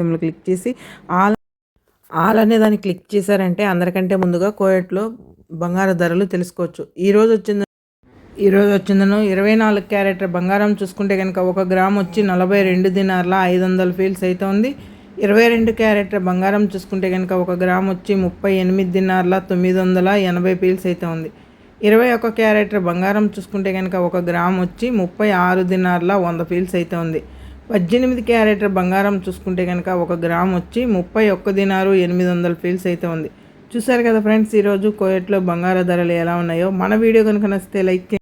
Symbol click చేసి all all అనే దాన్ని క్లిక్ చేశారంటే అందరికంటే ముందుగా కోయట్లో బంగారు ధరలు తెలుసుకోవచ్చు. ఈరోజు వచ్చింది ఈరోజు వచ్చిందను ఇరవై నాలుగు క్యారెట్ బంగారం చూసుకుంటే కనుక ఒక గ్రామ్ వచ్చి నలభై రెండు దినార్ల ఐదు వందల ఫీల్స్ అయితే ఉంది. ఇరవై రెండు క్యారెట్ బంగారం చూసుకుంటే కనుక ఒక గ్రామ్ వచ్చి ముప్పై ఎనిమిది దినార్ల తొమ్మిది వందల ఎనభై ఫీల్స్ అయితే ఉంది. ఇరవై ఒక క్యారెట్ బంగారం చూసుకుంటే కనుక ఒక గ్రామ్ వచ్చి ముప్పై ఆరు దినార్ల వంద ఫీల్స్ అయితే ఉంది. పద్దెనిమిది క్యారెట్ బంగారం చూసుకుంటే కనుక ఒక గ్రామ్ వచ్చి ముప్పై ఒక్క దినారు ఎనిమిది వందల ఫీల్స్ అయితే ఉంది. చూసారు కదా ఫ్రెండ్స్ ఈరోజు కోయట్లో బంగారు ధరలు ఎలా ఉన్నాయో. మన వీడియో కనుక నచ్చితే లైక్